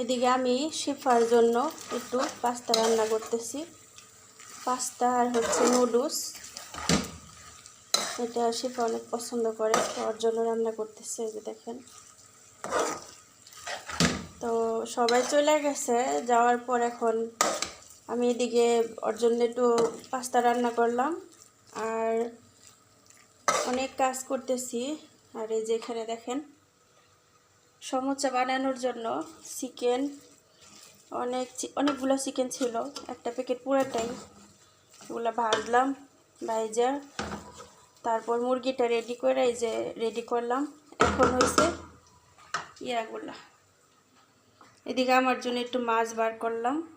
এদিকে আমি শিফার জন্য একটু পাস্তা রান্না করতেছি। পাস্তা আর হচ্ছে নুডলস। এটা শিফা অনেক পছন্দ করে তো ওর জন্য রান্না করতেছি, এই যে দেখেন। তো সবাই চলে গেছে, যাওয়ার পর এখন আমি এদিকে ওর জন্য একটু পাস্তা রান্না করলাম। আর অনেক কাজ করতেছি। আর এই যে এখানে দেখেন সমোসা বানানোর জন্য চিকেন, অনেক অনেকগুলো চিকেন ছিল। একটা প্যাকেট পুরোটাই এগুলো ভাজলাম, ভাইজা, তারপর মুরগিটা রেডি করে এই যে রেডি করলাম। এখন হয়েছে ইয়াগুলা। এদিকে আমার জন্য একটু মাছ বার করলাম।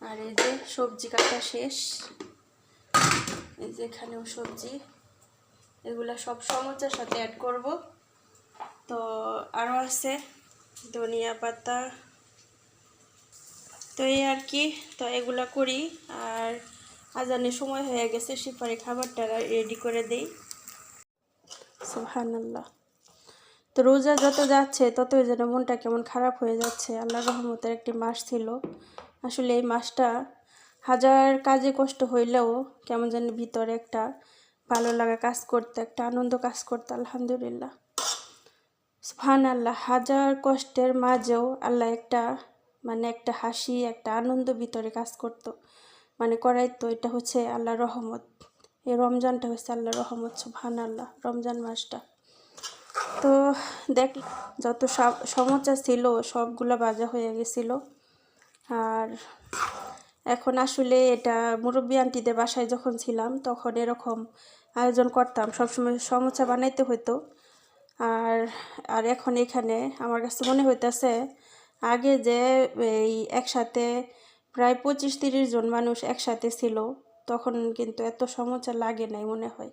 আর এই যে সবজি কাটা শেষ। এই যে এখানেও সবজি। এগুলা সব সমোসার সাথে অ্যাড করব। তো আরও আছে ধনিয়া পাতা। তো এই আর কি, তো এগুলা করি। আর আজানের সময় হয়ে গেছে সিপারি খাবারটা রেডি করে দেই। সুবহানাল্লাহ। তো রোজা যত যাচ্ছে ততই যেন মনটা কেমন খারাপ হয়ে যাচ্ছে। আল্লাহ রহমতের একটি মাস ছিল। আসলে এই মাসটা হাজার কাজে কষ্ট হইলেও কেমন যেন ভিতরে একটা ভালো লাগা কাজ করতে, একটা আনন্দ কাজ করতে, আলহামদুলিল্লাহ। সুবহান আল্লাহ হাজার কষ্টের মাঝেও আল্লাহ একটা মানে একটা হাসি, একটা আনন্দ ভিতরে কাজ করত। মানে করাইতো, এটা হচ্ছে আল্লাহ রহমত। এই রমজানটা হচ্ছে আল্লাহ রহমত সুবহান আল্লাহ রমজান মাসটা। তো দেখ, যত সমস্যা ছিল, সবগুলো বাজা হয়ে গেছিল। আর এখন আসলে এটা মুরব্বী আন্টিদের বাসায় যখন ছিলাম, তখন এরকম আয়োজন করতাম। সবসময় সমোসা বানাইতে হতো আর আর এখন এখানে আমার কাছে মনে হইতেছে, আগে যে এই একসাথে প্রায় পঁচিশ তিরিশ জন মানুষ একসাথে ছিল, তখন কিন্তু এত সমস্যা লাগে নাই মনে হয়।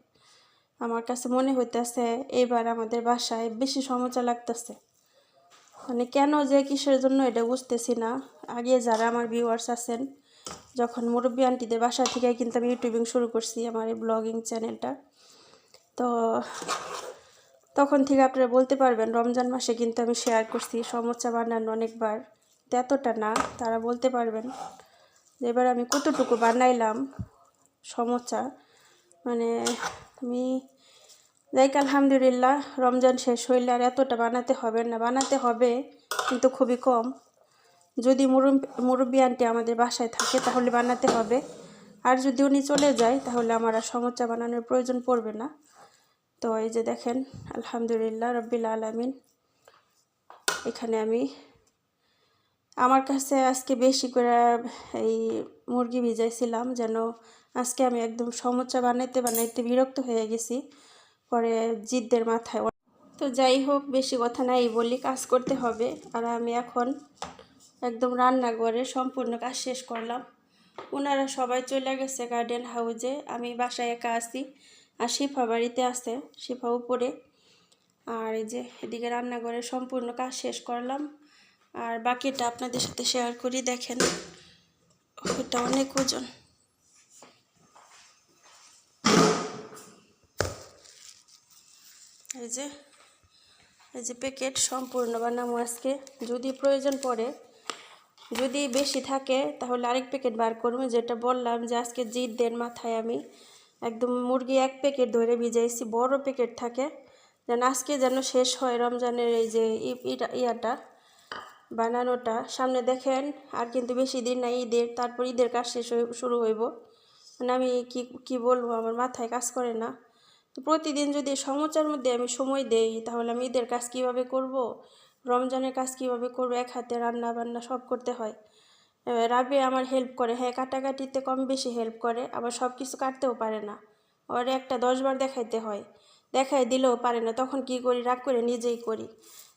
আমার কাছে মনে হইতেছে এইবার আমাদের বাসায় বেশি সমস্যা লাগতেছে। মানে কেন যে কিসের জন্য এটা বুঝতেছি না। আগে যারা আমার ভিউয়ার্স আছেন, যখন মুরব্বী আন্টিদের বাসা থেকে কিন্তু আমি ইউটিউবিং শুরু করছি, আমার এই ব্লগিং চ্যানেলটা তো তখন থেকে আপনারা বলতে পারবেন, রমজান মাসে কিন্তু আমি শেয়ার করছি সমস্যা বানানো অনেকবার। তো এতটা না, তারা বলতে পারবেন এবার আমি কতটুকু বানাইলাম সমস্যা মানে আমি যাইক আলহামদুলিল্লাহ রমজান শেষ হইলে আর এতটা বানাতে হবে না। বানাতে হবে কিন্তু খুবই কম। যদি মুরব্বী আন্টি আমাদের বাসায় থাকে তাহলে বানাতে হবে। আর যদি উনি চলে যায় তাহলে আমার আর সমস্যা বানানোর প্রয়োজন পড়বে না। তো এই যে দেখেন, আলহামদুলিল্লাহ রব্বিল আলামিন। এখানে আমি আমার কাছে আজকে বেশি করে এই মুরগি ভিজাইছিলাম, যেন আজকে আমি একদম সমস্যা বানাইতে বানাইতে বিরক্ত হয়ে গেছি, পরে জিদ্দের মাথায় তো যাই হোক, বেশি কথা নাই বলি কাজ করতে হবে। আর আমি এখন একদম রান্নাঘরে সম্পূর্ণ কাজ শেষ করলাম। ওনারা সবাই চলে গেছে গার্ডেন হাউজে, আমি বাসায় একা আছি। আর শিফা বাড়িতে আছে, শিফা উপরে। আর এই যে এদিকে রান্নাঘরে সম্পূর্ণ কাজ শেষ করলাম। আর বাকিটা আপনাদের সাথে শেয়ার করি, দেখেন। ওটা অনেক ওজন। এই যে এই যে প্যাকেট সম্পূর্ণ বানাবো আজকে। যদি প্রয়োজন পড়ে, যদি বেশি থাকে, তাহলে আরেক প্যাকেট বার করব। যেটা বললাম যে আজকে জিদ্দের মাথায় আমি একদম মুরগি এক প্যাকেট ধরে ভিজাইছি, বড় প্যাকেট থাকে। যেন আজকে যেন শেষ হয় রমজানের এই যে ইয়াটা, বানানোটা। সামনে দেখেন, আর কিন্তু বেশি দিন নাই ঈদের, তারপর ঈদের কাজ শেষ শুরু হইব। মানে আমি কি কি বলব, আমার মাথায় কাজ করে না। প্রতিদিন যদি সমস্যার মধ্যে আমি সময় দেই, তাহলে আমি ঈদের কাজ কীভাবে করব? রমজানের কাজ কীভাবে করব? এক হাতে রান্না বান্না সব করতে হয়। রাবি আমার হেল্প করে। হ্যাঁ কাটাকাটিতে কম বেশি হেল্প করে, আবার সব কিছু কাটতেও পারে না। ওরে একটা দশবার দেখাইতে হয়। দেখাই দিলেও পারে না, তখন কি করি? রাগ করে নিজেই করি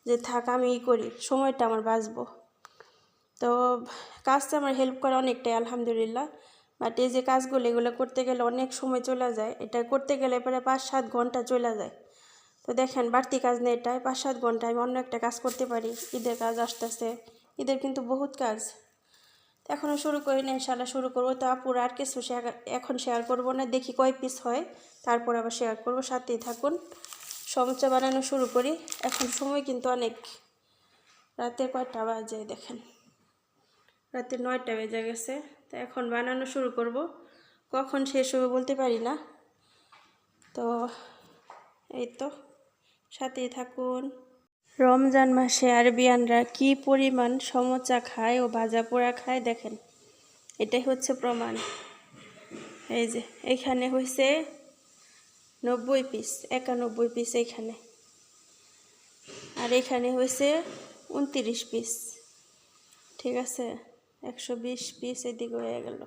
যে, থাক, আমিই করি, সময়টা আমার বাঁচবো। তো কাজটা আমার হেল্প করে অনেকটাই, আলহামদুলিল্লাহ। বাট এই যে কাজগুলো, এগুলো করতে গেলে অনেক সময় চলে যায়। এটা করতে গেলে পরে পাঁচ সাত ঘণ্টা চলে যায়। তো দেখেন, বাড়তি কাজ নেই এটাই। পাঁচ সাত ঘণ্টা আমি অন্য একটা কাজ করতে পারি। ঈদের কাজ আসতেছে। ঈদের কিন্তু বহুত কাজ। এখনও শুরু করিনি ইনশাল্লাহ শুরু করব। তো আপুর আর কিছু শেয়ার এখন শেয়ার করব না। দেখি কয় পিস হয়, তারপর আবার শেয়ার করব। সাথেই থাকুন। সমস্যা বানানো শুরু করি। এখন সময় কিন্তু অনেক। রাতে কয়টা বাজে, দেখেন। রাতে নয়টা বেজে গেছে। তো এখন বানানো শুরু করব। কখন শেষ হবে বলতে পারি না। তো এই তো, সাথেই থাকুন। রমজান মাসে আরবিয়ানরা কি পরিমাণ সমোচা খায় ও ভাজা পোড়া খায় দেখেন। এটাই হচ্ছে প্রমাণ। এই যে, এখানে হয়েছে নব্বই পিস একানব্বই পিস এখানে। আর এখানে হয়েছে উনতিরিশ পিস ঠিক আছে? একশো বিশ পিস এদিকে হয়ে গেল।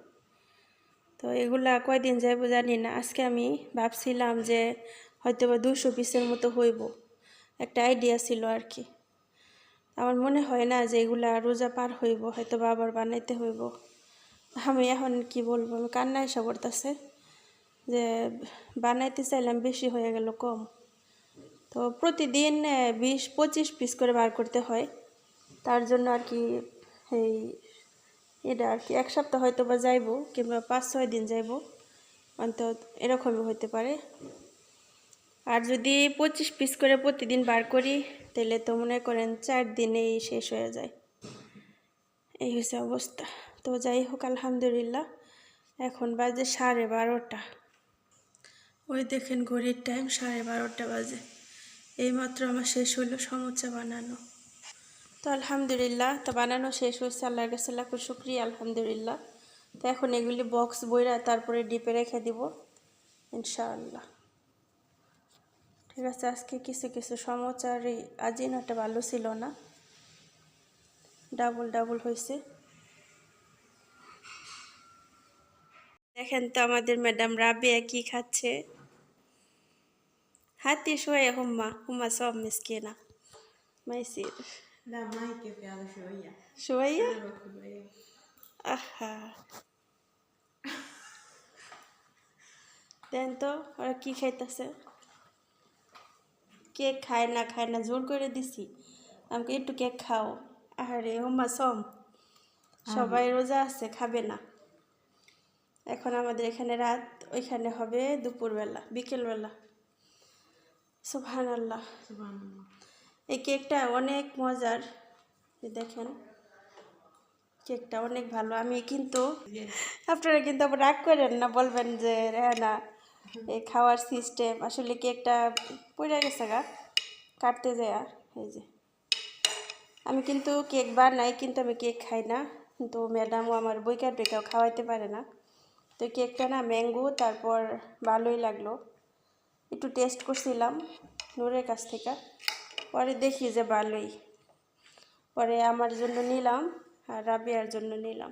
তো এগুলা কয়দিন যাইব জানি না। আজকে আমি ভাবছিলাম যে হয়তো বা দুশো পিসের মতো হইব। একটা আইডিয়া ছিল আর কি আমার মনে হয় না যে এগুলা রোজা পার হইব হয়তো বা আবার বানাইতে হইব। আমি এখন কি বলব আমি কান্না এসে পড়তেছে যে বানাইতে চাইলাম বেশি হয়ে গেল কম। তো প্রতিদিন বিশ, পঁচিশ পিস করে বার করতে হয়। তার জন্য আর কি এই এটা আর কি এক সপ্তাহ হয়তো বা যাইবো কিংবা পাঁচ, ছয় দিন যাইবো। অন্তত এরকমই হইতে পারে। আর যদি পঁচিশ পিস করে প্রতিদিন বার করি, তাহলে তো মনে করেন চার দিনেই শেষ হয়ে যায়। এই হয়েছে অবস্থা। তো যাই হোক, আলহামদুলিল্লাহ, এখন বাজে সাড়ে বারোটা। ওই দেখেন ঘড়ির টাইম সাড়ে বারোটা বাজে। এইমাত্র আমার শেষ হলো সমুচা বানানো। তো আলহামদুলিল্লাহ, তো বানানো শেষ হয়েছে, আল্লাহর কাছে শুক্রিয়া, আলহামদুলিল্লাহ। তো এখন এগুলি বক্স বইরা তারপরে ডিপে রেখে দিব, ইনশাআল্লাহ। ঠিক আছে আজকে কিছু কিছু সমাচার এই আজিনাটা ভালো ছিল না। ডাবল ডাবল হয়েছে। দেখেন তো আমাদের ম্যাডাম রাবিয়া কি খাচ্ছে। হাতি শোয়ে হুম্মা হুম্মা সব মিসকে না। মাইসির। শোয়াইয়া। আহা। দেন তো ওরা কি খাইতেছে? কেক খায় না খায় না জোর করে দিছি। আমাকে একটু কেক খাও। আরে হোমা সম। সবাই রোজা আছে খাবে না। এখন আমাদের এখানে রাত ওইখানে হবে দুপুরবেলা বিকেলবেলা। সুফান আল্লাহ এই কেকটা অনেক মজার। দেখেন কেকটা অনেক ভালো। আমি কিন্তু আপনারা কিন্তু আবার রাগ করেন না বলবেন যে না এই খাওয়ার সিস্টেম আসলে কেকটা পড়ে গেছে গা, কাটতে যায় এই যে। আমি কিন্তু কেক বানাই, কিন্তু আমি কেক খাই না। কিন্তু ম্যাডামও আমার বইকা টেকাও খাওয়াইতে পারে না। তো কেকটা না ম্যাঙ্গো, তারপর ভালোই লাগল। একটু টেস্ট করছিলাম নূরের কাছ থেকে। পরে দেখি যে ভালোই। পরে আমার জন্য নিলাম আর রাবিয়ার জন্য নিলাম।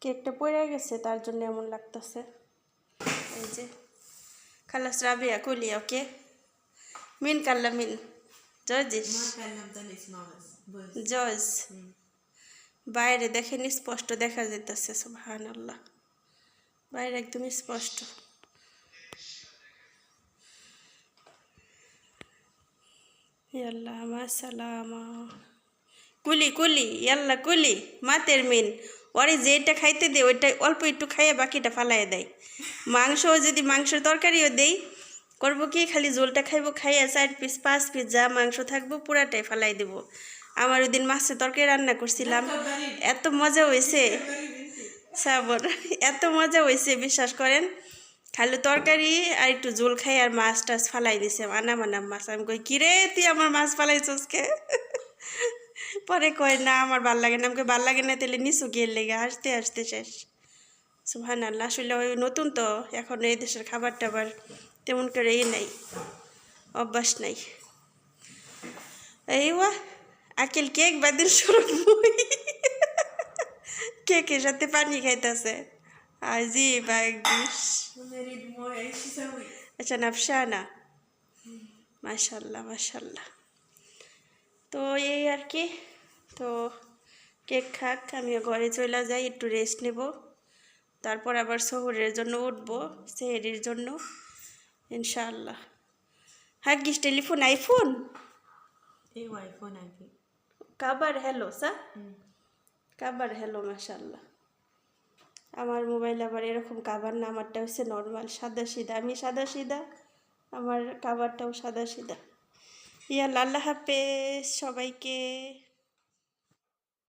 কেকটা পড়ে গেছে, তার জন্য এমন লাগতেছে। এই যে খালাস রাবিয়া কুলি ওকে মিন কাল্লা মিন জজিস ما كلمت الاسماء بس بس জজ বাইরে দেখেন স্পষ্ট দেখা যেতেছে সুবহান আল্লাহ বাইরে একদম স্পষ্ট ইয়াল্লাহ মাসালামা কুলি কুলি ইয়াল্লা কুলি মাতের মিন ওরে যেটা খাইতে দে ওইটা অল্প একটু খাইয়ে বাকিটা ফালাই দেয়। মাংস যদি মাংসের তরকারিও দেই, করব কি, খালি জোলটা খাইবো, খাইয়ে চার পিস পাঁচ পিস যা মাংস থাকব, পুরাটাই ফালাই দেব। আমার ওই দিন মাছের তরকারি রান্না করছিলাম। এত মজা হয়েছে সাবর, এত মজা হয়েছে বিশ্বাস করেন। খালি তরকারি আর একটু জোল খাই আর মাছ টাছ ফালাই দিছে। আনা মানা মাছ। আমি কই, কিরে তুই আমার মাছ ফালাইছস কে? পরে কয় না আমার ভালো লাগে না। আমাকে ভালো লাগে না তাহলে নিচু গিয়ে লেগে আসতে আসতে শেষ। সুহান আল্লাহ আসলে ওই নতুন তো এখন এই দেশের খাবার টাবার তেমন করে এই নাই অভ্যাস নাই। এই ওয়া আকেল কেক বাদিন শুরু কেকের সাথে পানি খাইতেছে। আজি বাগিস আচ্ছা নাফসানা মাশাল্লাহ মাশাল্লাহ। তো এই আর কি। তো কেক খাক আমিও ঘরে চলে যাই একটু রেস্ট নেব। তারপর আবার শহরের জন্য উঠবো সেহেরির জন্য ইনশাল্লাহ হ্যাঁ গিস টেলিফোন আইফোন? আইফোন কাবার হ্যালো সা কাবার হ্যালো মাসাল্লাহ আমার মোবাইল আবার এরকম কাবার না আমারটা হচ্ছে নর্মাল সাদা সিধা। আমি সাদা সিধা আমার কাবারটাও সাদা সিধা। ইয়াল্লা আল্লাহ হাফেজ সবাইকে।